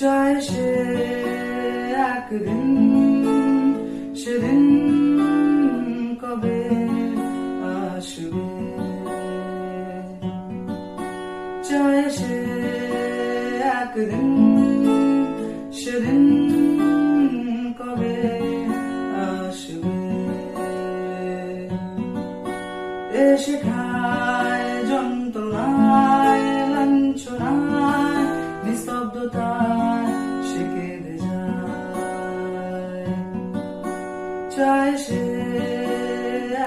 চায় সে একদিন সেদিন কবে আসবে? চায় সে একদিন সেদিন কবে আসবে? এসে চায় সে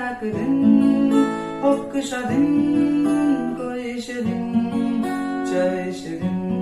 একদিন হোক স্বাধীন কই সেদিন চায় সেদিন।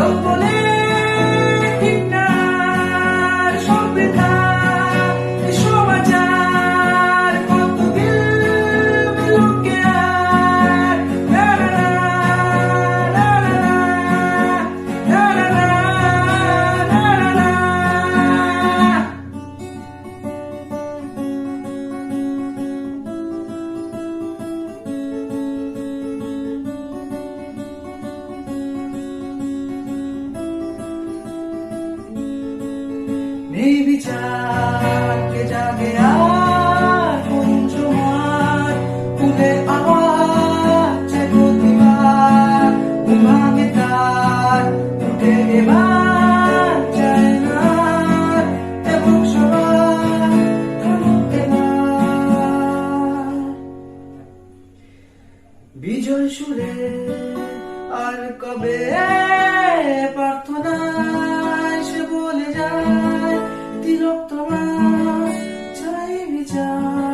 no poner বিজয় সুরে আর কবে প্রার্থনা ดอกตะวมาใช้วิจาร